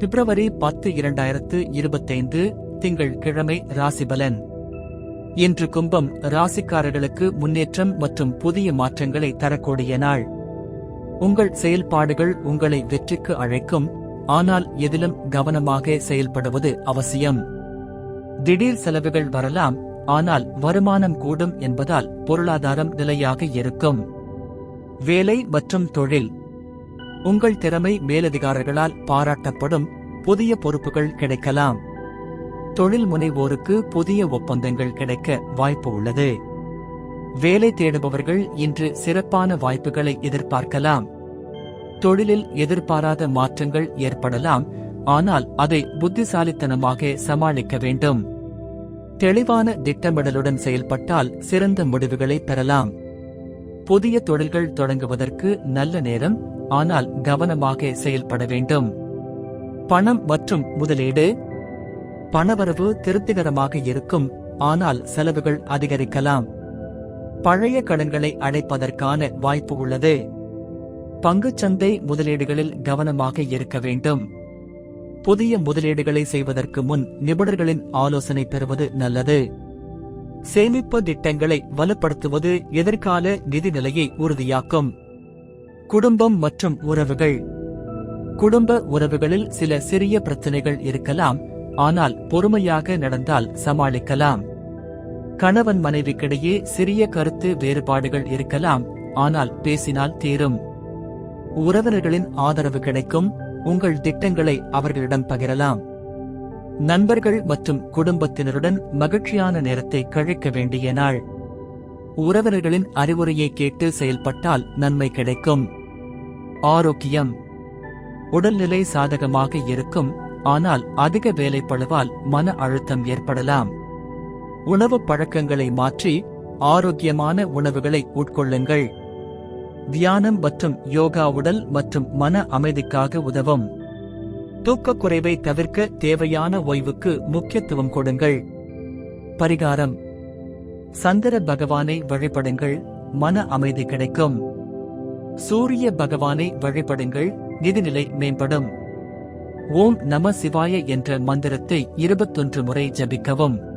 பிப்ரவரி பத்து இரண்டாயிரத்து இருபத்தைந்து திங்கள் கிழமை ராசிபலன். இன்று கும்பம் ராசிக்காரர்களுக்கு முன்னேற்றம் மற்றும் புதிய மாற்றங்களை தரக்கூடிய நாள். உங்கள் செயல்பாடுகள் உங்களை வெற்றிக்கு அழைக்கும் ஆனால் எதிலும் கவனமாக செயல்படுவது அவசியம். திடீர் செலவுகள் வரலாம் ஆனால் வருமானம் கூடும் என்பதால் பொருளாதாரம் நிலையாக இருக்கும். வேலை மற்றும் தொழில் உங்கள் திறமை மேலதிகாரிகளால் பாராட்டப்படும் புதிய பொறுப்புகள் கிடைக்கலாம். தொழில் முனைவோருக்கு புதிய ஒப்பந்தங்கள் கிடைக்க வாய்ப்பு உள்ளது. வேலை தேடுபவர்கள் இன்று சிறப்பான வாய்ப்புகளை எதிர்பார்க்கலாம். தொழிலில் எதிர்பாராத மாற்றங்கள் ஏற்படலாம் ஆனால் அதை புத்திசாலித்தனமாக சமாளிக்க வேண்டும். தெளிவான திட்டமிடலுடன் செயல்பட்டால் சிறந்த முடிவுகளை பெறலாம். புதிய தொழில்கள் தொடங்குவதற்கு நல்ல நேரம் ஆனால் கவனமாக செயல்பட வேண்டும். பணம் மற்றும் முதலீடு. பணவரவு திருப்திகரமாக இருக்கும் ஆனால் செலவுகள் அதிகரிக்கலாம். பழைய கடன்களை அடைப்பதற்கான வாய்ப்பு உள்ளது. பங்குச்சந்தை முதலீடுகளில் கவனமாக இருக்க வேண்டும். புதிய முதலீடுகளை செய்வதற்கு முன் நிபுணர்களின் ஆலோசனை பெறுவது நல்லது. சேமிப்பு திட்டங்களை வலுப்படுத்துவது எதிர்கால நிதி நிலையை உறுதியாக்கும். குடும்பம் மற்றும் உறவுகள். குடும்ப உறவுகளில் சில சிறிய பிரச்சனைகள் இருக்கலாம் ஆனால் பொறுமையாக நடந்தால் சமாளிக்கலாம். கணவன் மனைவிக்கிடையே சிறிய கருத்து வேறுபாடுகள் இருக்கலாம் ஆனால் பேசினால் தீரும். உறவினர்களின் ஆதரவு கிடைக்கும் உங்கள் திட்டங்களை அவர்களிடம் பகிரலாம். நண்பர்கள் மற்றும் குடும்பத்தினருடன் மகிழ்ச்சியான நேரத்தை கழிக்க வேண்டிய நாள். உறவினர்களின் அறிவுரையை கேட்டு செயல்பட்டால் நன்மை கிடைக்கும். ஆரோக்கியம். உடல்நிலை சாதகமாக இருக்கும் ஆனால் அதிக வேலைப்பளவால் மன அழுத்தம் ஏற்படலாம். உணவு பழக்கங்களை மாற்றி ஆரோக்கியமான உணவுகளை உட்கொள்ளுங்கள். தியானம் மற்றும் யோகா உடல் மற்றும் மன அமைதிக்காக உதவும். தூக்கக்குறைவை தவிர்க்க தேவையான ஓய்வுக்கு முக்கியத்துவம் கொடுங்கள். பரிகாரம். சந்திர பகவானை வழிபடுங்கள் மன அமைதி கிடைக்கும். சூரிய பகவானை வழிபடுங்கள் நிதிநிலை மேம்படும். ஓம் நம சிவாய என்ற மந்திரத்தை இருபத்தொன்று முறை ஜபிக்கவும்.